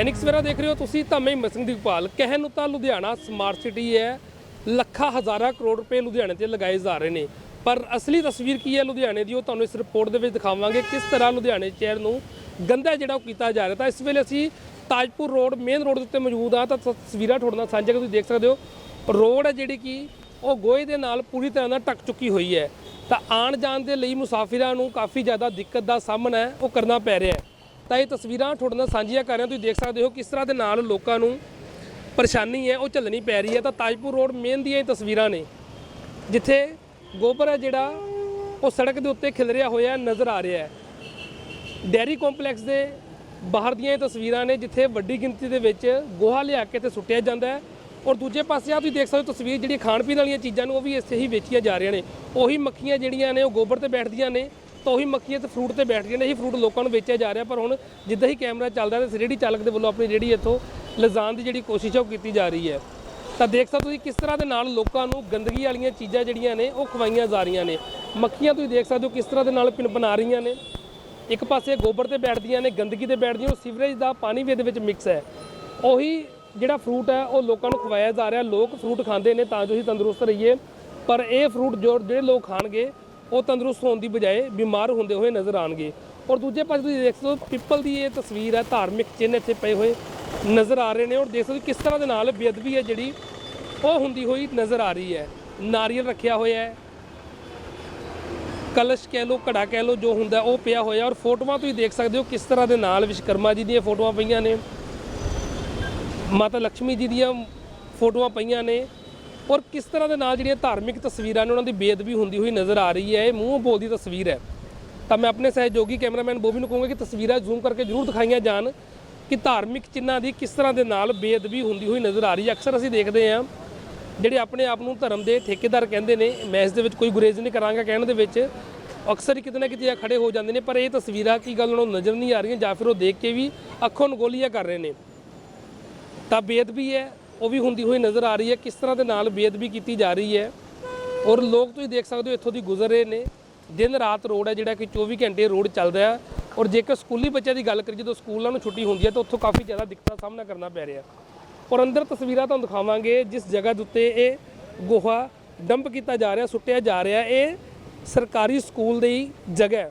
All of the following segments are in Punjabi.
ਦੈਨਿਕ ਸਵੇਰਾ ਦੇਖ ਰਹੇ ਹੋ ਤੁਸੀਂ ਤਾਂ ਮੈਂ ਹਿੰਮਤ ਸਿੰਘ ਦੀਪਾਲ ਕਹਿਣ ਨੂੰ ਤਾਂ ਲੁਧਿਆਣਾ ਸਮਾਰਟ ਸਿਟੀ ਹੈ। ਲੱਖਾਂ ਹਜ਼ਾਰਾਂ ਕਰੋੜ ਰੁਪਏ ਲੁਧਿਆਣੇ ਤੇ ਲਗਾਏ ਜਾ ਰਹੇ ਨੇ। ਪਰ ਅਸਲੀ ਤਸਵੀਰ ਕੀ ਹੈ ਲੁਧਿਆਣੇ ਦੀ, ਉਹ ਤੁਹਾਨੂੰ ਇਸ ਰਿਪੋਰਟ ਦੇ ਵਿੱਚ ਦਿਖਾਵਾਂਗੇ ਕਿਸ ਤਰ੍ਹਾਂ ਲੁਧਿਆਣੇ ਸ਼ਹਿਰ ਨੂੰ ਗੰਦਾ ਜਿਹੜਾ ਉਹ ਕੀਤਾ ਜਾ ਰਿਹਾ। ਤਾਂ ਇਸ ਵੇਲੇ ਅਸੀਂ ਤਾਜਪੁਰ ਰੋਡ ਮੇਨ ਰੋਡ ਦੇ ਉੱਤੇ ਮੌਜੂਦ ਆ ਤਾਂ ਤਸਵੀਰਾਂ ਤੁਹਾਡੇ ਨਾਲ ਸਾਂਝਾ ਤੁਸੀਂ ਦੇਖ ਸਕਦੇ ਹੋ। ਰੋਡ ਹੈ ਜਿਹੜੀ ਕਿ ਉਹ ਗੋਹੇ ਦੇ ਨਾਲ ਪੂਰੀ ਤਰ੍ਹਾਂ ਨਾਲ ਟੱਕ ਚੁੱਕੀ ਹੋਈ ਹੈ। ਤਾਂ ਆਉਣ ਜਾਣ ਦੇ ਲਈ ਮੁਸਾਫਿਰਾਂ ਨੂੰ ਕਾਫੀ ਜ਼ਿਆਦਾ ਦਿੱਕਤ ਦਾ ਸਾਹਮਣਾ ਉਹ ਕਰਨਾ ਪੈ ਰਿਹਾ ਹੈ। ਤਾਂ ਇਹ ਤਸਵੀਰਾਂ ਤੁਹਾਡੇ ਨਾਲ ਸਾਂਝੀਆਂ ਕਰ ਰਿਹਾ। ਤੁਸੀਂ ਦੇਖ ਸਕਦੇ ਹੋ ਕਿਸ ਤਰ੍ਹਾਂ ਦੇ ਨਾਲ ਲੋਕਾਂ ਨੂੰ ਪਰੇਸ਼ਾਨੀ ਹੈ, ਉਹ ਝੱਲਣੀ ਪੈ ਰਹੀ ਹੈ। ਤਾਂ ਤਾਜਪੁਰ ਰੋਡ ਮੇਨ ਦੀਆਂ ਇਹ ਤਸਵੀਰਾਂ ਨੇ, ਜਿੱਥੇ ਗੋਬਰ ਹੈ ਜਿਹੜਾ, ਉਹ ਸੜਕ ਦੇ ਉੱਤੇ ਖਿਲਰਿਆ ਹੋਇਆ ਨਜ਼ਰ ਆ ਰਿਹਾ ਹੈ। ਡੈਰੀ ਕੰਪਲੈਕਸ ਦੇ ਬਾਹਰ ਦੀਆਂ ਇਹ ਤਸਵੀਰਾਂ ਨੇ, ਜਿੱਥੇ ਵੱਡੀ ਗਿਣਤੀ ਦੇ ਵਿੱਚ ਗੋਹਾ ਲਿਆ ਕੇ ਤੇ ਸੁੱਟਿਆ ਜਾਂਦਾ ਹੈ। ਔਰ ਦੂਜੇ ਪਾਸੇ ਆ ਤੁਸੀਂ ਦੇਖ ਸਕਦੇ ਹੋ ਤਸਵੀਰ ਜਿਹੜੀ ਖਾਣ ਪੀਣ ਵਾਲੀਆਂ ਚੀਜ਼ਾਂ ਨੂੰ, ਉਹ ਵੀ ਇੱਥੇ ਹੀ ਵੇਚੀਆਂ ਜਾ ਰਹੀਆਂ ਨੇ। ਉਹੀ ਮੱਖੀਆਂ ਜਿਹੜੀਆਂ ਨੇ, ਉਹ ਗੋਬਰ ਤੇ ਬੈਠਦੀਆਂ ਨੇ। ਤਾਂ ਉਹੀ ਮੱਖੀਆਂ ਫਰੂਟ ਤੇ ਬੈਠ ਬੈਠਦੀਆਂ ਨੇ, ਇਹੀ ਫਰੂਟ ਲੋਕਾਂ ਨੂੰ ਵੇਚਿਆ ਜਾ ਰਿਹਾ, ਪਰ ਹੁਣ ਜਿੱਦਾਂ ਹੀ ਕੈਮਰਾ ਚੱਲਦਾ ਤੇ ਰੇਹੜੀ ਚਾਲਕ ਦੇ ਵੱਲੋਂ ਆਪਣੀ ਰੇਹੜੀ ਇੱਥੋਂ ਲਿਜਾਣ ਦੀ ਜਿਹੜੀ ਕੋਸ਼ਿਸ਼ ਹੈ ਉਹ ਕੀਤੀ ਜਾ ਰਹੀ ਹੈ। ਤਾਂ ਦੇਖ ਸਕਦੇ ਹੋ ਤੁਸੀਂ ਕਿਸ ਤਰ੍ਹਾਂ ਦੇ ਨਾਲ ਲੋਕਾਂ ਨੂੰ ਗੰਦਗੀ ਵਾਲੀਆਂ ਚੀਜ਼ਾਂ ਜਿਹੜੀਆਂ ਨੇ ਉਹ ਖਵਾਈਆਂ ਜਾ ਰਹੀਆਂ ਨੇ। ਮੱਖੀਆਂ ਤੁਸੀਂ ਦੇਖ ਸਕਦੇ ਹੋ ਕਿਸ ਤਰ੍ਹਾਂ ਦੇ ਨਾਲ ਪਿੰਨ ਬਣਾ ਰਹੀਆਂ ਨੇ। ਇੱਕ ਪਾਸੇ ਗੋਬਰ ਤੇ ਬੈਠਦੀਆਂ ਨੇ, ਗੰਦਗੀ ਤੇ ਬੈਠਦੀਆਂ ਉਹ ਸੀਵਰੇਜ ਦਾ ਪਾਣੀ ਵੀ ਇਹਦੇ ਵਿੱਚ ਮਿਕਸ ਹੈ। ਉਹੀ ਜਿਹੜਾ ਫਰੂਟ ਹੈ, ਉਹ ਲੋਕਾਂ ਨੂੰ ਖਵਾਇਆ ਜਾ ਰਿਹਾ, ਲੋਕ ਫਰੂਟ ਖਾਂਦੇ ਨੇ ਤਾਂ ਜੋ ਅਸੀਂ ਤੰਦਰੁਸਤ ਰਹੀਏ। ਪਰ ਇਹ ਫਰੂਟ ਜੋ ਜਿਹੜੇ ਲੋਕ ਖਾਣਗੇ ਉਹ ਤੰਦਰੁਸਤ ਹੋਣ ਦੀ ਬਜਾਏ ਬਿਮਾਰ ਹੁੰਦੇ ਹੋਏ ਨਜ਼ਰ ਆਣਗੇ। ਔਰ ਦੂਜੇ ਪਾਸੇ ਤੁਸੀਂ ਦੇਖ ਸਕਦੇ ਹੋ ਪਿੱਪਲ ਦੀ ਇਹ ਤਸਵੀਰ ਹੈ, ਧਾਰਮਿਕ ਚਿੰਨ੍ਹ ਇੱਥੇ ਪਏ ਹੋਏ ਨਜ਼ਰ ਆ ਰਹੇ ਨੇ। ਔਰ ਦੇਖ ਸਕਦੇ ਹੋ ਕਿਸ ਤਰ੍ਹਾਂ ਦੇ ਨਾਲ ਬੇਅਦਬੀ ਹੈ ਜਿਹੜੀ ਉਹ ਹੁੰਦੀ ਹੋਈ ਨਜ਼ਰ ਆ ਰਹੀ ਹੈ। ਨਾਰੀਅਲ ਰੱਖਿਆ ਹੋਇਆ ਹੈ। ਕਲਸ਼ ਕਹਿ ਲਓ, ਘੜਾ ਕਹਿ ਲਓ, ਜੋ ਹੁੰਦਾ ਉਹ ਪਿਆ ਹੋਇਆ। ਔਰ ਫੋਟੋਆਂ ਤੁਸੀਂ ਦੇਖ ਸਕਦੇ ਹੋ ਕਿਸ ਤਰ੍ਹਾਂ ਦੇ ਨਾਲ ਵਿਸ਼ਕਰਮਾ ਜੀ ਦੀਆਂ ਫੋਟੋਆਂ ਪਈਆਂ ਨੇ। ਮਾਤਾ ਲక్ష్ਮੀ ਜੀ ਦੀਆਂ ਫੋਟੋਆਂ ਪਈਆਂ ਨੇ। ਔਰ ਕਿਸ ਤਰ੍ਹਾਂ ਦੇ ਨਾਲ ਜਿਹੜੀਆਂ ਧਾਰਮਿਕ ਤਸਵੀਰਾਂ ਨੇ ਉਹਨਾਂ ਦੀ ਬੇਅਦਬੀ ਹੁੰਦੀ ਹੋਈ ਨਜ਼ਰ ਆ ਰਹੀ ਹੈ, ਇਹ ਮੂੰਹ ਬੋਲਦੀ ਤਸਵੀਰ ਹੈ। ਤਾਂ ਮੈਂ ਆਪਣੇ ਸਹਿਯੋਗੀ ਕੈਮਰਾਮੈਨ ਬੋਬੀ ਨੂੰ ਕਹੂੰਗਾ ਕਿ ਤਸਵੀਰਾਂ ਜ਼ੂਮ ਕਰਕੇ ਜ਼ਰੂਰ ਦਿਖਾਈਆਂ ਜਾਣ ਕਿ ਧਾਰਮਿਕ ਚਿੰਨਾਂ ਦੀ ਕਿਸ ਤਰ੍ਹਾਂ ਦੇ ਨਾਲ ਬੇਅਦਬੀ ਹੁੰਦੀ ਹੋਈ ਨਜ਼ਰ ਆ ਰਹੀ ਹੈ। ਅਕਸਰ ਅਸੀਂ ਦੇਖਦੇ ਹਾਂ, ਜਿਹੜੇ ਆਪਣੇ ਆਪ ਨੂੰ ਧਰਮ ਦੇ ਠੇਕੇਦਾਰ ਕਹਿੰਦੇ ਨੇ, ਮੈਂ ਇਸ ਦੇ ਵਿੱਚ ਕੋਈ ਗੁਰੇਜ਼ ਨਹੀਂ ਕਰਾਂਗਾ ਕਹਿਣ ਦੇ ਵਿੱਚ, ਅਕਸਰ ਹੀ ਕਿਤੇ ਨਾ ਕਿਤੇ ਆ ਖੜੇ ਹੋ ਜਾਂਦੇ ਨੇ, ਪਰ ਇਹ ਤਸਵੀਰਾਂ ਕੀ ਗੱਲ ਉਹਨਾਂ ਨੂੰ ਨਜ਼ਰ ਨਹੀਂ ਆ ਰਹੀਆਂ ਜਾਂ ਫਿਰ ਉਹ ਦੇਖ ਕੇ ਵੀ ਅੱਖੋਂ ਨਗੋਲੀਆਂ ਕਰ ਰਹੇ ਨੇ। ਤਾਂ ਬੇਅਦਬੀ ਹੈ ਉਹ ਵੀ ਹੁੰਦੀ ਹੋਈ ਨਜ਼ਰ ਆ ਰਹੀ ਹੈ, ਕਿਸ ਤਰ੍ਹਾਂ ਦੇ ਨਾਲ ਬੇਅਦਬੀ ਕੀਤੀ ਜਾ ਰਹੀ ਹੈ। ਔਰ ਲੋਕ ਤੁਸੀਂ ਦੇਖ ਸਕਦੇ ਹੋ, ਇੱਥੋਂ ਦੀ ਗੁਜ਼ਰ ਰਹੇ ਨੇ। ਦਿਨ ਰਾਤ ਰੋਡ ਹੈ ਜਿਹੜਾ ਕਿ 24 ਘੰਟੇ ਰੋਡ ਚੱਲਦਾ ਹੈ। ਔਰ ਜੇਕਰ ਸਕੂਲੀ ਬੱਚਿਆਂ ਦੀ ਗੱਲ ਕਰੀਏ, ਜਦੋਂ ਸਕੂਲਾਂ ਨੂੰ ਛੁੱਟੀ ਹੁੰਦੀ ਹੈ, ਤਾਂ ਉੱਥੋਂ ਕਾਫੀ ਜ਼ਿਆਦਾ ਦਿੱਕਤਾਂ ਦਾ ਸਾਹਮਣਾ ਕਰਨਾ ਪੈ ਰਿਹਾ ਔਰ ਅੰਦਰ ਤਸਵੀਰਾਂ ਤੁਹਾਨੂੰ ਦਿਖਾਵਾਂਗੇ, ਜਿਸ ਜਗ੍ਹਾ ਦੇ ਉੱਤੇ ਇਹ ਗੋਹਾ ਡੰਪ ਕੀਤਾ ਜਾ ਰਿਹਾ, ਸੁੱਟਿਆ ਜਾ ਰਿਹਾ, ਇਹ ਸਰਕਾਰੀ ਸਕੂਲ ਦੀ ਜਗ੍ਹਾ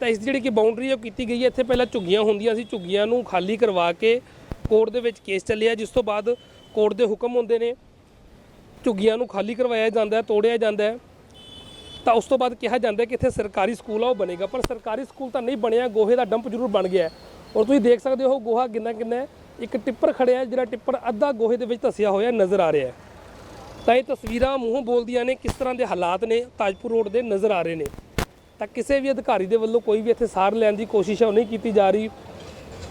ਤਾਂ ਇਸ ਦੀ ਜਿਹੜੀ ਕਿ ਬਾਉਂਡਰੀ ਉਹ ਕੀਤੀ ਗਈ ਹੈ। ਇੱਥੇ ਪਹਿਲਾਂ ਝੁੱਗੀਆਂ ਹੁੰਦੀਆਂ ਸੀ, ਝੁੱਗੀਆਂ ਨੂੰ ਖਾਲੀ ਕਰਵਾ ਕੇ ਕੋਰਟ ਦੇ ਵਿੱਚ ਕੇਸ ਚੱਲਿਆ। ਜਿਸ ਤੋਂ ਬਾਅਦ ਕੋਰਟ ਦੇ ਹੁਕਮ ਹੁੰਦੇ ਨੇ, ਝੁੱਗੀਆਂ ਨੂੰ ਖਾਲੀ ਕਰਵਾਇਆ ਜਾਂਦਾ ਤੋੜਿਆ ਜਾਂਦਾ ਤਾਂ ਉਸ ਤੋਂ ਬਾਅਦ ਕਿਹਾ ਜਾਂਦਾ ਕਿ ਇੱਥੇ ਸਰਕਾਰੀ ਸਕੂਲ ਆ, ਉਹ ਬਣੇਗਾ। ਪਰ ਸਰਕਾਰੀ ਸਕੂਲ ਤਾਂ ਨਹੀਂ ਬਣਿਆ, ਗੋਹੇ ਦਾ ਡੰਪ ਜ਼ਰੂਰ ਬਣ ਗਿਆ ਔਰ ਤੁਸੀਂ ਦੇਖ ਸਕਦੇ ਹੋ, ਗੋਹਾ ਕਿੰਨਾ ਕਿੰਨਾ ਇੱਕ ਟਿੱਪਰ ਖੜਿਆ ਜਿਹੜਾ ਟਿੱਪਰ ਅੱਧਾ ਗੋਹੇ ਦੇ ਵਿੱਚ ਧਸਿਆ ਹੋਇਆ ਨਜ਼ਰ ਆ ਰਿਹਾ ਤਾਂ ਇਹ ਤਸਵੀਰਾਂ ਮੂੰਹੋਂ ਬੋਲਦੀਆਂ ਨੇ, ਕਿਸ ਤਰ੍ਹਾਂ ਦੇ ਹਾਲਾਤ ਨੇ, ਤਾਜਪੁਰ ਰੋਡ ਦੇ ਨਜ਼ਰ ਆ ਰਹੇ ਨੇ। ਤਾਂ ਕਿਸੇ ਵੀ ਅਧਿਕਾਰੀ ਦੇ ਵੱਲੋਂ ਕੋਈ ਵੀ ਇੱਥੇ ਸਾਰ ਲੈਣ ਦੀ ਕੋਸ਼ਿਸ਼ ਹੈ ਉਹ ਨਹੀਂ ਕੀਤੀ ਜਾ ਰਹੀ।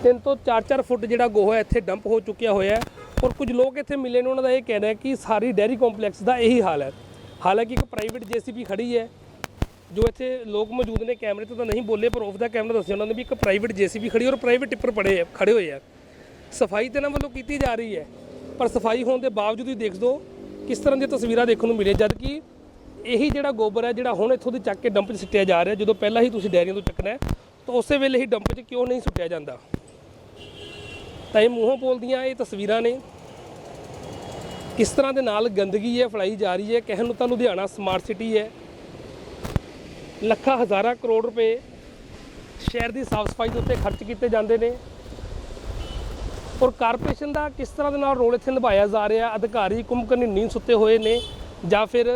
ਤਿੰਨ ਤੋਂ 4-4 ਫੁੱਟ ਜਿਹੜਾ ਗੋਹਾ ਇੱਥੇ ਡੰਪ ਹੋ ਚੁੱਕਿਆ ਹੋਇਆ ਔਰ ਕੁਝ ਲੋਕ ਇੱਥੇ ਮਿਲੇ ਨੇ, ਉਹਨਾਂ ਦਾ ਇਹ ਕਹਿਣਾ ਹੈ ਕਿ ਸਾਰੀ ਡੈਰੀ ਕੰਪਲੈਕਸ ਦਾ ਇਹੀ ਹਾਲ ਹੈ। ਹਾਲਾਂਕਿ ਇੱਕ ਪ੍ਰਾਈਵੇਟ ਜੀਸੀਪੀ ਖੜੀ ਹੈ, ਜੋ ਇੱਥੇ ਲੋਕ ਮੌਜੂਦ ਨੇ ਕੈਮਰੇ ਤੋਂ ਤਾਂ ਨਹੀਂ ਬੋਲੇ, ਪਰ ਆਫ ਦਾ ਕੈਮਰਾ ਦੱਸਿਆ ਉਹਨਾਂ ਨੇ ਵੀ ਇੱਕ ਪ੍ਰਾਈਵੇਟ ਜੀਸੀਬੀ ਖੜੀ ਔਰ ਪ੍ਰਾਈਵੇਟ ਟਿੱਪਰ ਪੜੇ ਖੜੇ ਹੋਏ ਆ ਸਫ਼ਾਈ ਤੇ ਇਹਨਾਂ ਵੱਲੋਂ ਕੀਤੀ ਜਾ ਰਹੀ ਹੈ, ਪਰ ਸਫ਼ਾਈ ਹੋਣ ਦੇ ਬਾਵਜੂਦ ਹੀ ਦੇਖ ਦੋ ਕਿਸ ਤਰ੍ਹਾਂ ਦੀਆਂ ਤਸਵੀਰਾਂ ਦੇਖਣ ਨੂੰ ਮਿਲੇ ਜਦ ਕਿ ਇਹੀ ਜਿਹੜਾ ਗੋਬਰ ਹੈ, ਜਿਹੜਾ ਹੁਣ ਇੱਥੋਂ ਦੇ ਚੱਕ ਕੇ ਡੰਪ 'ਚ ਸਿੱਟਿਆ ਜਾ ਰਿਹਾ, ਜਦੋਂ ਪਹਿਲਾਂ ਹੀ ਤੁਸੀਂ ਡੈਰੀਆਂ ਤੋਂ ਚੱਕਣਾ ਹੈ, ਤਾਂ ਉਸੇ ਵੇਲੇ ਹੀ ਡੰਪ 'ਚ ਕਿਉਂ ਨਹੀਂ ਸੁੱਟਿਆ ਜਾਂਦਾ? ਤਾਂ ਇਹ ਮੂੰਹੋਂ ਬੋਲਦੀਆਂ, ਇਹ ਤਸਵੀਰਾਂ ਨੇ। ਕਿਸ ਤਰ੍ਹਾਂ ਦੇ ਨਾਲ ਗੰਦਗੀ ਹੈ, ਫੈਲਾਈ ਜਾ ਰਹੀ ਹੈ, ਕਹਿਣ ਨੂੰ ਤਾਂ ਲੁਧਿਆਣਾ ਸਮਾਰਟ ਸਿਟੀ ਹੈ। ਲੱਖਾਂ, ਹਜ਼ਾਰਾਂ ਕਰੋੜ ਰੁਪਏ ਸ਼ਹਿਰ ਦੀ ਸਾਫ਼ ਸਫ਼ਾਈ ਦੇ ਉੱਤੇ ਖਰਚ ਕੀਤੇ ਜਾਂਦੇ ਨੇ। ਔਰ ਕਾਰਪੋਰੇਸ਼ਨ ਦਾ ਕਿਸ ਤਰ੍ਹਾਂ ਦੇ ਨਾਲ ਰੋਲ ਇੱਥੇ ਨਿਭਾਇਆ ਜਾ ਰਿਹਾ, ਅਧਿਕਾਰੀ ਕੁੰਭਕਰਨੀ ਨੀਂਦ ਸੁੱਤੇ ਹੋਏ ਨੇ, ਜਾਂ ਫਿਰ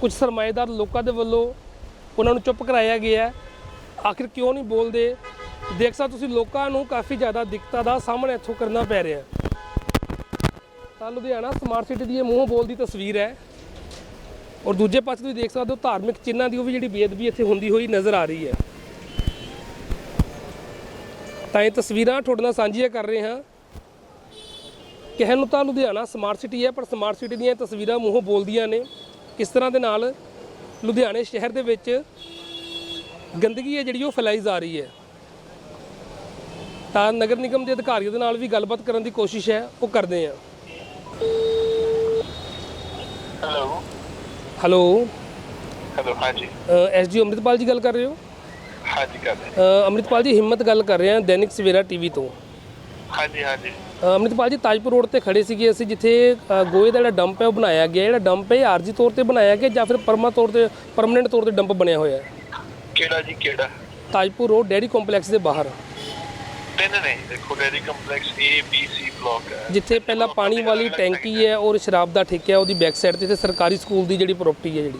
ਕੁਝ ਸਰਮਾਏਦਾਰ ਲੋਕਾਂ ਦੇ ਵੱਲੋਂ ਉਹਨਾਂ ਨੂੰ ਚੁੱਪ ਕਰਾਇਆ ਗਿਆ ਆਖਿਰ ਕਿਉਂ ਨਹੀਂ ਬੋਲਦੇ? ਦੇਖ ਸਕਦੇ ਤੁਸੀਂ, ਲੋਕਾਂ ਨੂੰ ਕਾਫੀ ਜ਼ਿਆਦਾ ਦਿੱਕਤਾਂ ਦਾ ਸਾਹਮਣਾ ਇੱਥੋਂ ਕਰਨਾ ਪੈ ਰਿਹਾ ਹੈ। ਤਾਂ ਲੁਧਿਆਣਾ ਸਮਾਰਟ ਸਿਟੀ ਦੀ ਇਹ ਮੂੰਹੋਂ ਬੋਲਦੀ ਤਸਵੀਰ ਹੈ। ਔਰ ਦੂਜੇ ਪਾਸੇ ਤੁਸੀਂ ਦੇਖ ਸਕਦੇ ਹੋ, ਧਾਰਮਿਕ ਚਿੰਨਾਂ ਦੀ ਉਹ ਵੀ ਜਿਹੜੀ ਬੇਅਦਬੀ ਇੱਥੇ ਹੁੰਦੀ ਹੋਈ ਨਜ਼ਰ ਆ ਰਹੀ ਹੈ। ਤਾਂ ਇਹ ਤਸਵੀਰਾਂ ਤੁਹਾਡੇ ਨਾਲ ਸਾਂਝੀਆਂ ਕਰ ਰਹੇ ਹਾਂ। ਕਹਿਣ ਨੂੰ ਤਾਂ ਲੁਧਿਆਣਾ ਸਮਾਰਟ ਸਿਟੀ ਹੈ, ਪਰ ਸਮਾਰਟ ਸਿਟੀ ਦੀਆਂ ਇਹ ਤਸਵੀਰਾਂ ਮੂੰਹੋਂ ਬੋਲਦੀਆਂ ਨੇ। ਕਿਸ ਤਰ੍ਹਾਂ ਦੇ ਨਾਲ ਲੁਧਿਆਣੇ ਸ਼ਹਿਰ ਦੇ ਵਿੱਚ ਗੰਦਗੀ ਹੈ ਜਿਹੜੀ ਉਹ ਫੈਲਾਈ ਜਾ ਰਹੀ ਹੈ। ਤਾਂ ਨਗਰ ਨਿਗਮ ਦੇ ਅਧਿਕਾਰੀਆਂ ਦੇ ਨਾਲ ਵੀ ਗੱਲਬਾਤ ਕਰਨ ਦੀ ਕੋਸ਼ਿਸ਼ ਹੈ ਉਹ ਕਰਦੇ ਹਾਂ। ਹੈਲੋ ਹੈਲੋ ਹੈਲੋ ਹਾਂਜੀ। ਐਸਜੀ ਅੰਮ੍ਰਿਤਪਾਲ ਜੀ ਗੱਲ ਕਰ ਰਹੇ ਹੋ? ਹਾਂਜੀ ਕਰਦੇ ਅ, ਅੰਮ੍ਰਿਤਪਾਲ ਜੀ ਹਿੰਮਤ ਗੱਲ ਕਰ ਰਹੇ ਹਾਂ ਦੈਨਿਕ ਸਵੇਰਾ ਟੀਵੀ ਤੋਂ। ਹਾਂਜੀ ਹਾਂਜੀ। ਅੰਮ੍ਰਿਤਪਾਲ ਜੀ ਤਾਜਪੁਰ ਰੋਡ ਤੇ ਖੜੇ ਸੀਗੇ ਅਸੀਂ ਜਿੱਥੇ ਗੋਏ ਦਾ ਜਿਹੜਾ ਡੰਪ ਹੈ ਉਹ ਬਣਾਇਆ ਗਿਆ। ਜਿਹੜਾ ਡੰਪ ਹੈ ਆਰਜੀ ਤੌਰ ਤੇ ਬਣਾਇਆ ਗਿਆ ਜਾਂ ਫਿਰ ਪਰਮਾ ਤੌਰ ਤੇ ਪਰਮਨੈਂਟ ਤੌਰ ਤੇ ਡੰਪ ਬਣਿਆ ਹੋਇਆ ਹੈ? ਕਿਹੜਾ ਜੀ ਕਿਹੜਾ? ਤਾਜਪੁਰ ਰੋਡ ਡੈਰੀ ਕੰਪਲੈਕਸ ਦੇ ਬਾਹਰ। ਤਿੰਨ ਨੇ ਦੇਖੋ dairy complex A B C block ਹੈ। ਜਿੱਥੇ ਪਹਿਲਾਂ ਪਾਣੀ ਵਾਲੀ ਟੈਂਕੀ ਹੈ ਔਰ ਸ਼ਰਾਬ ਦਾ ਠੇਕਾ ਹੈ ਉਹਦੀ ਬੈਕ ਸਾਈਡ ਤੇ ਤੇ ਸਰਕਾਰੀ ਸਕੂਲ ਦੀ ਜਿਹੜੀ ਪ੍ਰਾਪਰਟੀ ਹੈ ਜਿਹੜੀ।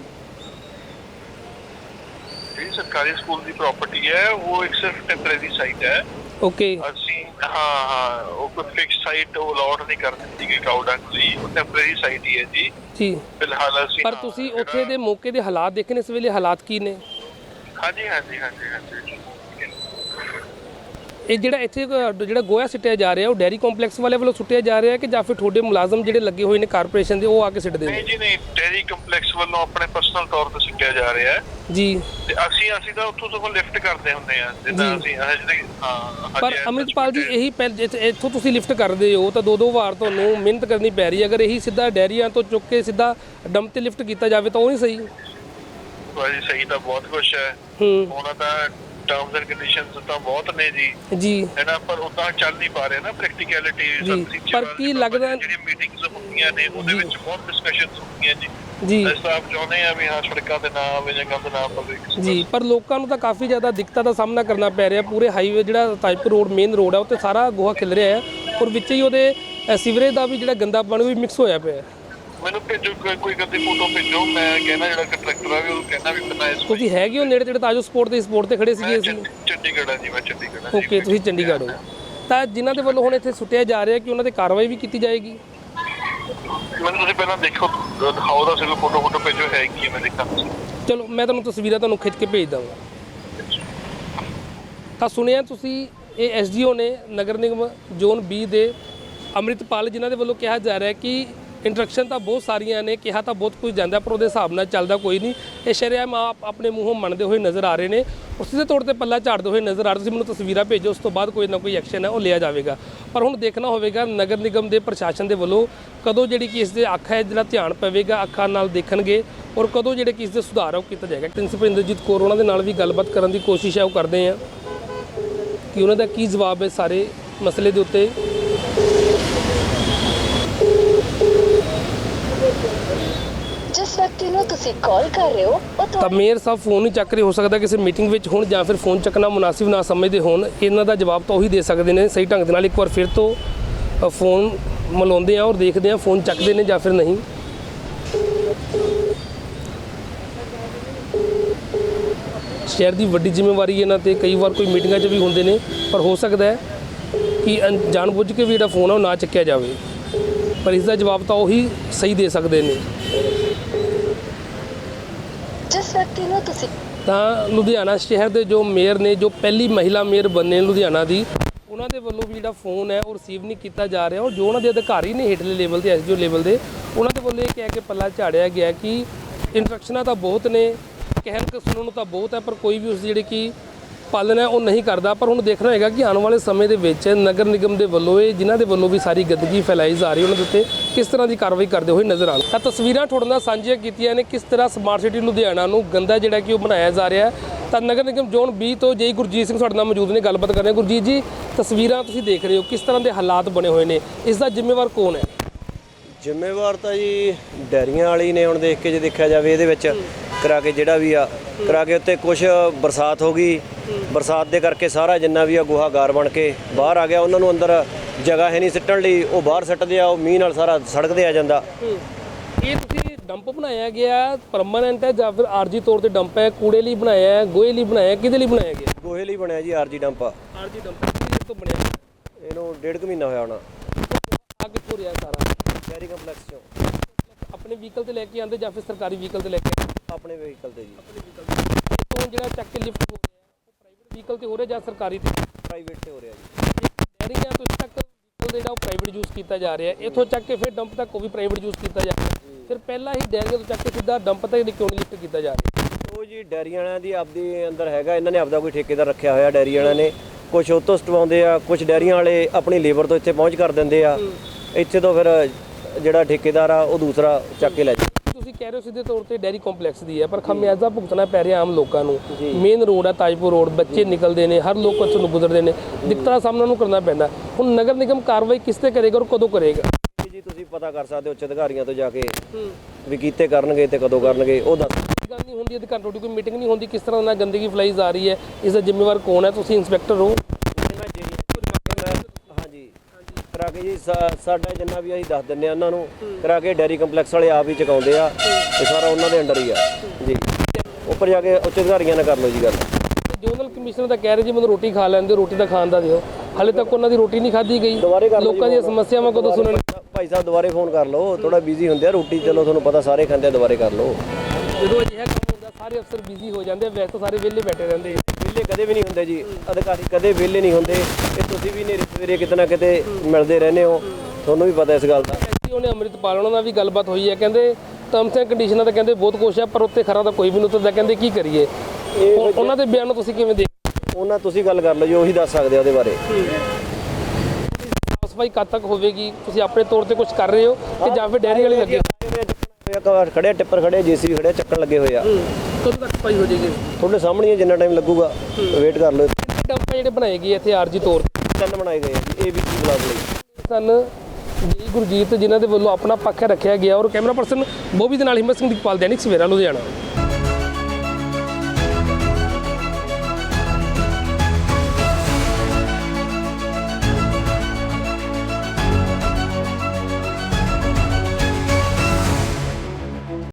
ਜਿਹੜੀ ਸਰਕਾਰੀ ਸਕੂਲ ਦੀ ਪ੍ਰਾਪਰਟੀ ਹੈ ਉਹ ਇੱਕ ਸਿਰਫ ਟੈਂਪਰੇਰੀ ਸਾਈਟ ਹੈ। ਓਕੇ ਅਸੀਂ ਹਾਂ ਹਾਂ ਉਹ ਕੋਈ ਫਿਕਸ ਸਾਈਟ ਉਹ ਅਲਾਟ ਨਹੀਂ ਕਰ ਦਿੱਤੀ ਗਈ ਕਾਊਡੰਗ ਲਈ। ਉਹ ਟੈਂਪਰੇਰੀ ਸਾਈਟ ਹੀ ਹੈ ਜੀ। ਜੀ। ਫਿਲਹਾਲ ਅਸੀਂ ਪਰ ਤੁਸੀਂ ਉੱਥੇ ਦੇ ਮੌਕੇ ਦੇ ਹਾਲਾਤ ਦੇਖੇ ਨੇ ਇਸ ਵੇਲੇ ਹਾਲਾਤ ਕੀ ਨੇ? ਹਾਂਜੀ ਹਾਂਜੀ ਹਾਂਜੀ ਹਾਂਜੀ। ਇਹ ਜਿਹੜਾ ਇੱਥੇ ਜਿਹੜਾ ਗੋਇਆ ਸਿੱਟਿਆ ਜਾ ਰਿਹਾ ਉਹ ਡੈਰੀ ਕੰਪਲੈਕਸ ਵਾਲੇ ਵੱਲੋਂ ਸੁੱਟਿਆ ਜਾ ਰਿਹਾ ਕਿ ਜਾਂ ਫਿਰ ਤੁਹਾਡੇ ਮੁਲਾਜ਼ਮ ਜਿਹੜੇ ਲੱਗੇ ਹੋਏ ਨੇ ਕਾਰਪੋਰੇਸ਼ਨ ਦੇ ਉਹ ਆ ਕੇ ਸਿੱਟਦੇ ਨਹੀਂ ਨੇ ਜੀ ਨਹੀਂ ਡੈਰੀ ਕੰਪਲੈਕਸ ਵੱਲੋਂ ਆਪਣੇ ਪਰਸਨਲ ਤੌਰ ਤੇ ਸਿੱਟਿਆ ਜਾ ਰਿਹਾ। ਹੈ ਜੀ। ਤੇ ਅਸੀਂ ਅਸੀਂ ਤਾਂ ਉੱਥੋਂ ਤੋਂ ਲਿਫਟ ਕਰਦੇ ਹੁੰਦੇ ਆ ਜਿੱਦਾਂ। ਅਸੀਂ ਜਿਹੜੇ ਹਾਂ ਪਰ ਹਜੇ ਅਮਰਿਤਪਾਲ ਜੀ ਇਹੀ ਪਹਿਲ- ਇੱਥੇ- ਤੁਸੀਂ ਲਿਫਟ ਕਰਦੇ ਹੋ ਤਾਂ ਦੋ ਦੋ ਵਾਰ ਤੁਹਾਨੂੰ ਮਿਹਨਤ ਕਰਨੀ ਪੈ ਰਹੀ ਹੈ। ਅਗਰ ਇਹੀ ਸਿੱਧਾ ਡੈਰੀਆਂ ਤੋਂ ਚੁੱਕ ਕੇ ਸਿੱਧਾ ਡੰਪ ਤੇ ਲਿਫਟ ਕੀਤਾ ਜਾਵੇ ਤਾਂ ਉਹ ਨਹੀਂ ਸਹੀ? ਭਾਜੀ ਸਹੀ ਤਾਂ ਬਹੁਤ ਕੁਝ ਹੈ। ਹੂੰ। ਉਹਨਾਂ ਦਾ ਟਰਮਸ ਐਂਡ ਕੰਡੀਸ਼ਨਸ ਤਾਂ ਬਹੁਤ ਨੇ ਜੀ। ਜੀ। ਹੈ ਨਾ ਪਰ ਉਦਾਂ ਚੱਲ ਨਹੀਂ ਪਾ ਰਹੇ ਨਾ ਪ੍ਰੈਕਟੀਕੈਲਿਟੀ ਜੀ, ਪਰ ਕੀ ਲੱਗਦਾ- ਜਿਹੜੀਆਂ ਮੀਟਿੰਗਸ ਹੁੰਦੀਆਂ ਨੇ ਉਹਦੇ। ਵਿੱਚ ਬਹੁਤ ਡਿਸਕਸ਼ਨਸ ਹੁੰਦੀਆਂ ਜੀ। ਜੀ। ਆਪ ਚਾਹੁੰਦੇ ਆ ਵੀ ਹਾਂ ਸੜਕਾਂ ਤੇ ਨਾ ਆਵੇ ਜਾਂ ਗੰਦ ਨਾ ਪਵੇ ਜੀ ਪਰ ਲੋਕਾਂ ਨੂੰ ਤਾਂ ਕਾਫੀ ਜ਼ਿਆਦਾ ਦਿੱਕਤਾਂ ਦਾ ਸਾਹਮਣਾ ਕਰਨਾ ਪੈ ਰਿਹਾ। ਪੂਰੇ ਹਾਈਵੇ ਜਿਹੜਾ ਤਾਜਪੁਰ ਰੋਡ ਮੇਨ ਰੋਡ ਹੈ ਉੱਤੇ ਸਾਰਾ ਗੋਹਾ ਖਿਲ ਰਿਹਾ ਹੈ। ਔਰ ਵਿੱਚ ਹੀ ਉਹਦੇ ਸੀਵਰੇਜ ਦਾ ਵੀ ਜਿਹੜਾ ਗੰਦਾ ਪਾਣੀ ਵੀ ਮਿਕਸ ਹੋਇਆ ਪਿਆ ਹੈ। ਮੈਨੂੰ ਭੇਜੋ ਕੋਈ- ਕੋਈ ਗੱਦੀ ਫੋਟੋ ਭੇਜੋ। ਮੈਂ ਕਹਿੰਦਾ ਜਿਹੜਾ ਕੰਟਰੈਕਟਰ ਆ ਵੀ ਉਹਨੂੰ ਕਹਿਣਾ ਵੀ ਬੰਦਾ ਇਸ ਤੁਸੀਂ ਹੈਗੇ ਹੋ ਨੇੜੇ ਤੇੜੇ ਤਾਜੋ ਸਪੋਰਟ ਤੇ ਸਪੋਰਟ ਤੇ ਖੜੇ ਸੀਗੇ ਮੈਂ ਅਸੀਂ। ਚੰਡੀ- ਚੰਡੀਗੜ੍ਹ ਆ ਜੀ ਮੈਂ ਚੰਡੀਗੜ੍ਹ ਆ ਜੀ। ਓਕੇ ਤੁਸੀਂ ਚੰਡੀਗੜ੍ਹ ਹੋ। ਤਾਂ ਜਿਨ੍ਹਾਂ ਦੇ ਵੱਲੋਂ ਹੁਣ ਇੱਥੇ ਸੁੱਟਿਆ ਜਾ ਰਿਹਾ ਕਿ ਉਹਨਾਂ ਤੇ ਕਾਰਵਾਈ ਵੀ ਕੀਤੀ ਜਾਏਗੀ? ਮੈਨੂੰ ਤੁਸੀਂ ਪਹਿਲਾਂ ਦੇਖੋ ਦਿਖਾਓ ਦਾ ਸਿਰ ਫੋਟੋ ਫੋਟੋ ਭੇਜੋ ਹੈ ਕੀ ਹੈ ਮੈਂ ਦੇਖਾਂ। ਚਲੋ ਮੈਂ ਤੁਹਾਨੂੰ ਤਸਵੀਰਾਂ ਤੁਹਾਨੂੰ ਖਿੱਚ ਕੇ ਭੇਜ ਦਾਂਗਾ ਤਾਂ ਸੁਣਿਆ ਤੁਸੀਂ ਇਹ ਐਸਡੀਓ ਨੇ ਨਗਰ ਨਿਗਮ ਜ਼ੋਨ ਬੀ ਦੇ ਅੰਮ੍ਰਿਤਪਾਲ ਜਿਨ੍ਹਾਂ ਦੇ ਵੱਲੋਂ ਕਿਹਾ ਜਾ ਰਿਹਾ ਹੈ ਕਿ ਇੰਟਰੈਕਸ਼ਨ ਤਾਂ ਬਹੁਤ ਸਾਰੀਆਂ ਨੇ, ਕਿਹਾ ਤਾਂ ਬਹੁਤ ਕੁਝ ਜਾਂਦਾ, ਪਰ ਉਹਦੇ ਹਿਸਾਬ ਨਾਲ ਚੱਲਦਾ ਕੋਈ ਨਹੀਂ। ਇਹ ਸ਼ਰੇਆਮ ਆਪ, ਆਪਣੇ ਮੂੰਹੋਂ ਮੰਨਦੇ ਹੋਏ ਨਜ਼ਰ ਆ ਰਹੇ ਨੇ। ਉਸ ਦੇ ਤੌਰ ਤੇ ਪੱਲਾ ਝਾੜਦੇ ਹੋਏ ਨਜ਼ਰ ਆ ਰਹੇ ਤੁਸੀਂ ਮੈਨੂੰ ਤਸਵੀਰਾਂ ਭੇਜੋ, ਉਸ ਤੋਂ ਬਾਅਦ ਕੋਈ ਨਾ ਕੋਈ ਐਕਸ਼ਨ ਹੈ, ਉਹ ਲਿਆ ਜਾਵੇਗਾ। ਪਰ ਹੁਣ ਦੇਖਣਾ ਹੋਵੇਗਾ, ਨਗਰ ਨਿਗਮ ਦੇ ਪ੍ਰਸ਼ਾਸਨ ਦੇ ਵੱਲੋਂ ਕਦੋਂ ਜਿਹੜੀ ਕਿ ਇਸ ਦੇ ਅੱਖ ਹੈ, ਜਿਹੜਾ ਧਿਆਨ ਪਵੇਗਾ, ਅੱਖਾਂ ਨਾਲ ਦੇਖਣਗੇ, ਔਰ ਕਦੋਂ ਜਿਹੜੇ ਕਿ ਇਸ ਦੇ ਸੁਧਾਰ ਆ ਉਹ ਕੀਤਾ ਜਾਏਗਾ। ਪ੍ਰਿੰਸੀਪਲ ਇੰਦਰਜੀਤ ਕੌਰ ਉਹਨਾਂ ਦੇ ਨਾਲ ਵੀ ਗੱਲਬਾਤ ਕਰਨ ਦੀ ਕੋਸ਼ਿਸ਼ ਹੈ, ਉਹ ਕਰਦੇ ਆ। ਕਿ ਉਹਨਾਂ ਦਾ ਕੀ ਜਵਾਬ ਹੈ ਸਾਰੇ ਮਸਲੇ ਦੇ ਉੱਤੇ? ਜਿਸ ਵਿਅਕਤੀ ਨੂੰ ਤੁਸੀਂ ਕਾਲ ਕਰ ਰਹੇ ਹੋ? ਉਹ ਤਾਂ ਮੇਅਰ ਸਾਹਿਬ ਫੋਨ ਨਹੀਂ ਚੱਕ ਰਹੇ ਹੋ ਸਕਦਾ ਕਿਸੇ ਮੀਟਿੰਗ ਵਿੱਚ ਹੋਣ ਜਾਂ ਫਿਰ ਫੋਨ ਚੱਕਣਾ ਮੁਨਾਸਿਬ ਨਾ ਸਮਝਦੇ ਹੋਣ। ਇਹਨਾਂ ਦਾ ਜਵਾਬ ਤਾਂ ਉਹੀ ਦੇ ਸਕਦੇ ਨੇ ਸਹੀ ਢੰਗ ਦੇ ਨਾਲ ਇੱਕ ਵਾਰ ਫਿਰ ਤੋਂ ਅ, ਫੋਨ ਮਿਲਾਉਂਦੇ ਆ ਔਰ ਦੇਖਦੇ ਆ ਫੋਨ ਚੱਕਦੇ ਨੇ ਜਾਂ ਫਿਰ ਨਹੀਂ। ਸ਼ਹਿਰ ਦੀ ਵੱਡੀ ਜ਼ਿੰਮੇਵਾਰੀ ਇਹਨਾਂ ਤੇ ਕਈ ਵਾਰ ਕੋਈ ਮੀਟਿੰਗਾਂ 'ਚ ਵੀ ਹੁੰਦੇ ਨੇ ਪਰ ਹੋ ਸਕਦਾ ਹੈ ਕਿ ਅਣ- ਜਾਣਬੁੱਝ ਕੇ ਵੀ ਜਿਹੜਾ ਫੋਨ ਆ ਉਹ ਨਾ ਚੱਕਿਆ ਜਾਵੇ। ਪਰ ਇਸ ਦਾ ਜਵਾਬ ਤਾਂ ਉਹੀ ਸਹੀ ਦੇ ਸਕਦੇ ਨੇ। ਜਿਸ ਵਿਅਕਤੀ ਤੁਸੀਂ? ਤਾਂ ਲੁਧਿਆਣਾ ਸ਼ਹਿਰ ਦੇ ਜੋ ਮੇਅਰ ਨੇ, ਜੋ ਪਹਿਲੀ ਮਹਿਲਾ ਮੇਅਰ ਬਣੇ ਲੁਧਿਆਣਾ ਦੀ, ਉਹਨਾਂ ਦੇ ਵੱਲੋਂ ਵੀ ਜਿਹੜਾ ਫੋਨ ਹੈ ਉਹ ਰਿਸੀਵ ਨਹੀਂ ਕੀਤਾ ਜਾ ਰਿਹਾ ਔਰ ਜੋ ਉਹਨਾਂ ਦੇ ਅਧਿਕਾਰੀ ਨੇ ਹੇਠਲੇ ਲੈਵਲ ਤੇ ਐਸਡੀਓ ਲੈਵਲ ਦੇ, ਉਹਨਾਂ ਦੇ ਵੱਲੋਂ ਇਹ ਕਹਿ ਕੇ ਪੱਲਾ ਝਾੜਿਆ ਗਿਆ ਕਿ ਇੰਸਟਰਕਸ਼ਨਾਂ ਤਾਂ ਬਹੁਤ ਨੇ, ਕਹਿਣ ਸੁਣਨ ਨੂੰ ਤਾਂ ਬਹੁਤ ਹੈ, ਪਰ ਕੋਈ ਵੀ ਉਸ ਦੀ ਜਿਹੜੀ ਕਿ ਪਾਲਣਾ ਹੈ ਉਹ ਨਹੀਂ ਕਰਦਾ। ਪਰ ਹੁਣ ਦੇਖਣਾ ਹੈਗਾ ਕਿ ਆਉਣ ਵਾਲੇ ਸਮੇਂ ਦੇ ਵਿੱਚ ਨਗਰ ਨਿਗਮ ਦੇ ਵੱਲੋਂ ਇਹ ਜਿਨ੍ਹਾਂ ਦੇ ਵੱਲੋਂ ਵੀ ਸਾਰੀ ਗੰਦਗੀ ਫੈਲਾਈ ਜਾ ਰਹੀ ਉਹਨਾਂ ਦੇ ਉੱਤੇ ਕਿਸ ਤਰ੍ਹਾਂ ਦੀ ਕਾਰਵਾਈ ਕਰਦੇ ਹੋਏ ਨਜ਼ਰ ਆਉਣ। ਤਾਂ ਤਸਵੀਰਾਂ ਤੁਹਾਡੇ ਨਾਲ ਸਾਂਝੀਆਂ ਕੀਤੀਆਂ ਨੇ ਕਿਸ ਤਰ੍ਹਾਂ ਸਮਾਰਟ ਸਿਟੀ ਲੁਧਿਆਣਾ ਨੂੰ ਗੰਦਾ ਜਿਹੜਾ ਕਿ ਉਹ ਬਣਾਇਆ ਜਾ ਰਿਹਾ ਤਾਂ ਨਗਰ ਨਿਗਮ ਜ਼ੋਨ 20 ਤੋਂ ਜੇਈ ਗੁਰਜੀਤ ਸਿੰਘ ਸਾਡੇ ਨਾਲ ਮੌਜੂਦ ਨੇ ਗੱਲਬਾਤ ਕਰ ਰਹੇ ਗੁਰਜੀਤ ਜੀ ਤਸਵੀਰਾਂ ਤੁਸੀਂ ਦੇਖ ਰਹੇ ਹੋ ਕਿਸ ਤਰ੍ਹਾਂ ਦੇ ਹਾਲਾਤ ਬਣੇ ਹੋਏ ਨੇ? ਇਸ ਦਾ ਜ਼ਿੰਮੇਵਾਰ ਕੌਣ ਹੈ? ਜ਼ਿੰਮੇਵਾਰ ਤਾਂ ਜੀ ਡੈਰੀਆਂ ਵਾਲੀ ਨੇ ਹੁਣ ਦੇਖ ਕੇ ਜੇ ਦੇਖਿਆ ਜਾਵੇ ਇਹਦੇ ਵਿੱਚ। ਕਰਾ ਕੇ ਜਿਹੜਾ ਵੀ ਆ ਕਰਾ ਕੇ ਉੱਤੇ ਕੁਝ ਬਰਸਾਤ ਹੋ ਗਈ। ਬਰਸਾਤ ਦੇ ਕਰਕੇ ਸਾਰਾ ਜਿੰਨਾ ਵੀ ਆ ਗੋਹਾ ਗਾਰ ਬਣ ਕੇ ਬਾਹਰ ਆ ਗਿਆ। ਉਹਨਾਂ ਨੂੰ ਅੰਦਰ ਜਗ੍ਹਾ ਹੈ ਨਹੀਂ ਸਿੱਟਣ ਲਈ। ਉਹ ਬਾਹਰ ਸਿੱਟਦੇ ਆ ਉਹ ਮੀਂਹ ਨਾਲ ਸਾਰਾ ਸੜਕ ਤੇ ਆ ਜਾਂਦਾ। ਇਹ ਤੁਸੀਂ ਡੰਪ ਬਣਾਇਆ ਗਿਆ ਪਰਮਾਨੈਂਟ ਹੈ ਜਾਂ ਫਿਰ ਆਰਜੀ ਤੌਰ ਤੇ ਡੰਪ ਹੈ? ਕੂੜੇ ਲਈ ਬਣਾਇਆ ਹੈ ਗੋਹੇ ਲਈ ਬਣਾਇਆ ਹੈ? ਕਿਹਦੇ ਲਈ ਬਣਾਇਆ ਗਿਆ? ਗੋਹੇ ਲਈ ਬਣਿਆ ਜੀ ਆਰਜੀ ਡੰਪ ਆਰਜੀ ਡੰਪ ਕਿਹਦੇ ਤੋਂ ਬਣਿਆ ਇਹਨੂੰ ਡੇਢ ਕੁ ਮਹੀਨਾ ਹੋਇਆ ਹੋਣਾ। ਕਿੱਥੋਂ ਰਿਹਾ ਸਾਰਾ। ਡੈਰੀ ਕੰਪਲੈਕਸ ਚੋਂ। ਆਪਣੇ ਵਹੀਕਲ ਤੇ ਲੈ ਕੇ ਆਉਂਦੇ ਜਾਂ ਫਿਰ ਸਰਕਾਰੀ ਵਹੀਕਲ ਤੇ ਲੈ ਕੇ ਆਪਣੇ ਵਹੀਕਲ ਤੇ ਜੀ। ਆਪਣੇ ਵਹੀਕਲ ਤੇ। ਜਿਹੜਾ ਚੱਕ ਲਿਫਟ ਹੋ ਰਿਹਾ ਉਹ ਪ੍ਰਾਈਵੇਟ ਵਹੀਕਲ ਤੇ ਹੋ ਰਿਹਾ ਜਾਂ ਸਰਕਾਰੀ ਤੇ? ਪ੍ਰਾਈਵੇਟ ਤੇ ਹੋ ਰਿਹਾ ਜੀ। ਡੈਰੀਆਂ ਤੋਂ ਤੱਕ ਵਹੀਕਲ ਜਿਹੜਾ ਉਹ ਪ੍ਰਾਈਵੇਟ ਯੂਜ਼ ਕੀਤਾ ਜਾ ਰਿਹਾ ਇੱਥੋਂ ਚੱਕ ਕੇ ਫਿਰ ਡੰਪ ਤੱਕ ਉਹ ਵੀ ਪ੍ਰਾਈਵੇਟ ਯੂਜ਼ ਕੀਤਾ ਜਾ ਰਿਹਾ ਫਿਰ ਪਹਿਲਾਂ ਹੀ ਡੈਰੀਆਂ ਤੋਂ ਚੱਕ ਕੇ ਸਿੱਧਾ ਡੰਪ ਤੱਕ ਕਿਉਂ ਨਹੀਂ ਲਿਫਟ ਕੀਤਾ ਜਾ ਰਿਹਾ? ਉਹ ਜੀ ਡੈਰੀ ਵਾਲਿਆਂ ਦੀ ਆਪਦੀ ਅੰਦਰ ਹੈਗਾ ਇਹਨਾਂ ਨੇ ਆਪਦਾ ਕੋਈ ਠੇਕੇਦਾਰ ਰੱਖਿਆ ਹੋਇਆ ਡੈਰੀ ਵਾਲਿਆਂ ਨੇ। ਕੁਝ ਉਹ ਤੋਂ ਸਟਵਾਉਂਦੇ ਆ ਕੁਝ ਡੈਰੀਆਂ ਵਾਲੇ ਆਪਣੀ ਲੇਬਰ ਤੋਂ ਇੱਥੇ ਪਹੁੰਚ ਕਰ ਦਿੰਦੇ ਆ। ਇੱਥੇ ਤੋਂ ਫਿਰ ਜਿਹੜਾ ਠੇਕੇਦਾਰ ਆ ਉਹ ਦੂਸਰਾ ਚੱਕ ਕੇ ਲੈ ਤੁਸੀਂ ਕਹਿ ਰਹੇ ਹੋ ਸਿੱਧੇ ਤੌਰ ਤੇ ਡੈਰੀ ਕੰਪਲੈਕਸ ਦੀ ਹੈ ਪਰ ਖਮਿਆਜ਼ਾ ਭੁਗਤਣਾ ਪੈ ਰਿਹਾ ਆਮ ਲੋਕਾਂ ਨੂੰ। ਮੇਨ ਰੋਡ ਹੈ ਤਾਜਪੁਰ ਰੋਡ ਬੱਚੇ ਨਿਕਲਦੇ ਨੇ ਹਰ ਲੋਕ ਉੱਥੋਂ ਨੂੰ ਗੁਜ਼ਰਦੇ ਨੇ। ਦਿੱਕਤਾਂ ਦਾ ਸਾਹਮਣਾ ਨੂੰ ਕਰਨਾ ਪੈਂਦਾ। ਹੁਣ ਨਗਰ ਨਿਗਮ ਕਾਰਵਾਈ ਕਿਸ ਤੇ ਕਰੇਗਾ ਔਰ ਕਦੋਂ ਕਰੇਗਾ? ਜੀ ਤੁਸੀਂ ਪਤਾ ਕਰ ਸਕਦੇ ਹੋ ਉੱਚ ਅਧਿਕਾਰੀਆਂ ਤੋਂ ਜਾ ਕੇ ਵੀ ਕੀਤੇ ਕਰਨਗੇ ਤੇ ਕਦੋਂ ਕਰਨਗੇ ਉਹ ਦੱਸ ਗੱਲ ਨਹੀਂ ਹੁੰਦੀ ਅਧਿਕਾਰ ਕੋਈ ਮੀਟਿੰਗ ਨਹੀਂ ਹੁੰਦੀ ਕਿਸ ਤਰ੍ਹਾਂ ਨਾਲ ਗੰਦਗੀ ਫਲਾਈ ਜਾ ਰਹੀ ਹੈ ਇਸ ਦਾ ਜ਼ਿੰਮੇਵਾਰ ਕੌਣ ਹੈ? ਤੁਸੀਂ ਇੰਸਪੈਕਟਰ ਹੋ ਹਾਂਜੀ ਕਰਾ ਕੇ ਜੀ ਸਾ- ਸਾਡਾ ਜਿੰਨਾ ਵੀ ਅਸੀਂ ਦੱਸ ਦਿੰਨੇ ਆ ਉਹਨਾਂ ਨੂੰ ਕਰਾ ਕੇ ਡੈਰੀ ਕੰਪਲੈਕਸ ਵਾਲੇ ਆਪ ਹੀ ਚੁਕਾਉਂਦੇ ਆ ਤੇ ਸਾਰਾ ਉਹਨਾਂ ਦੇ ਅੰਡਰ ਹੀ ਆ। ਜੀ। ਉੱਪਰ ਜਾ ਕੇ ਉੱਚ ਅਧਿਕਾਰੀਆਂ ਨਾਲ ਕਰ ਲਓ ਜੀ ਗੱਲ। ਜੋਨਲ ਕਮਿਸ਼ਨਰ ਤਾਂ ਕਹਿ ਰਹੇ ਜੀ ਮੈਨੂੰ ਰੋਟੀ ਖਾ ਲੈਂਦੇ ਰੋਟੀ ਤਾਂ ਖਾਣ ਦਾ ਦਿਓ। ਹਾਲੇ ਤੱਕ ਉਹਨਾਂ ਦੀ ਰੋਟੀ ਨਹੀਂ ਖਾਧੀ ਗਈ। ਦੁਬਾਰੇ ਕਰ ਲਓ ਜੀ ਲੋਕਾਂ ਦੀਆਂ। ਸਮੱਸਿਆਵਾਂ ਕਦੋਂ ਸੁਣਨ ਭਾਈ ਸਾਹਿਬ ਦੁਬਾਰੇ ਫੋਨ ਕਰ ਲਓ। ਥੋੜਾ ਬਿਜ਼ੀ ਹੁੰਦੇ ਆ ਰੋਟੀ ਚਲੋ ਤੁਹਾਨੂੰ ਪਤਾ ਸਾਰੇ ਖਾਂਦੇ ਆ ਦੁਬਾਰੇ ਕਰ ਲਓ। ਜਦੋਂ ਅਜਿਹਾ ਕੰਮ ਹੁੰਦਾ ਸਾਰੇ ਅਫਸਰ ਬਿਜ਼ੀ ਹੋ ਜਾਂਦੇ ਆ, ਵੈਸੇ ਤਾਂ ਸਾਰੇ ਵਿਹਲੇ ਬੈਠੇ ਰਹਿੰਦੇ ਆ। ਕਦੇ ਵੀ ਨਹੀਂ ਹੁੰਦੇ ਜੀ। ਅਧਿਕਾਰੀ ਕਦੇ ਵਿਹਲੇ ਨਹੀਂ ਹੁੰਦੇ। ਇਹ ਤੁਸੀਂ ਵੀ ਨੇਰੇ ਸਵੇਰੇ ਕਿਤੇ ਨਾ ਕਿਤੇ ਮਿਲਦੇ ਰਹਿੰਦੇ ਹੋ। ਤੁਹਾਨੂੰ ਵੀ ਪਤਾ ਇਸ ਗੱਲ ਦਾ। ਐਸਪੀ ਉਹਨੇ ਅੰਮ੍ਰਿਤਪਾਲ ਉਹਨਾਂ ਨਾਲ ਵੀ ਗੱਲਬਾਤ ਹੋਈ ਹੈ। ਕਹਿੰਦੇ ਟਰਮਸ ਐਂਡ ਕੰਡੀਸ਼ਨਾਂ ਤਾਂ ਕਹਿੰਦੇ ਬਹੁਤ ਕੁਛ ਹੈ ਪਰ ਉੱਤੇ ਖਰਾ ਤਾਂ ਕੋਈ ਵੀ ਨਹੀਂ ਉਤਰਦਾ। ਕਹਿੰਦੇ ਕੀ ਕਰੀਏ? ਉਹ- ਉਹਨਾਂ ਦੇ ਬਿਆਨ ਨੂੰ ਤੁਸੀਂ ਕਿਵੇਂ ਦੇਖ ਉਹਨਾਂ ਤੁਸੀਂ ਗੱਲ ਕਰ ਲਓ ਜੀ ਉਹੀ ਦੱਸ ਸਕਦੇ ਆ ਉਹਦੇ ਬਾਰੇ। ਸਾਫ਼ ਸਫ਼ਾਈ ਕਦ ਤੱਕ ਹੋਵੇਗੀ? ਤੁਸੀਂ ਆਪਣੇ ਤੌਰ ਤੇ ਕੁਝ ਕਰ ਰਹੇ ਹੋ ਕਿ ਜਾਂ ਫਿਰ ਡੈਰੀ ਵਾਲੇ ਲੱਗੇ ਹੋਇਆ ਖੜੇ ਟਿੱਪਰ ਖੜੇ ਜੀਸੀਬੀ ਖੜੇ ਚੱਕਣ ਲੱਗੇ ਹੋਏ ਆ। ਕਦੋਂ ਤੱਕ ਸਫ਼ਾਈ ਹੋ ਜਾਏਗੀ? ਤੁਹਾਡੇ ਸਾਹਮਣੇ ਹੀ ਆ, ਜਿੰਨਾ ਟਾਈਮ ਲੱਗੂਗਾ ਵੇਟ ਕਰ ਲਓ। ਡੰਪਾਂ ਜਿਹੜੇ ਬਣਾਏ ਗਏ ਇੱਥੇ ਆਰਜੀ ਤੌਰ ਤੇ? ਤਿੰਨ ਬਣਾਏ ਗਏ ਆ ਜੀ ਏਬੀਸੀ ਬਲਾਕ ਲਈ। ਸਨ ਜੀ ਗੁਰਜੀਤ ਜਿਨ੍ਹਾਂ ਦੇ ਵੱਲੋਂ ਆਪਣਾ ਪੱਖ ਰੱਖਿਆ ਗਿਆ ਔਰ ਕੈਮਰਾ ਪਰਸਨ ਬੋਬੀ ਦੇ ਨਾਲ ਹਿੰਮਤ ਸਿੰਘ ਦੀਪਾਲ ਦੈਨਿਕ ਸਵੇਰਾ ਲੁਧਿਆਣਾ।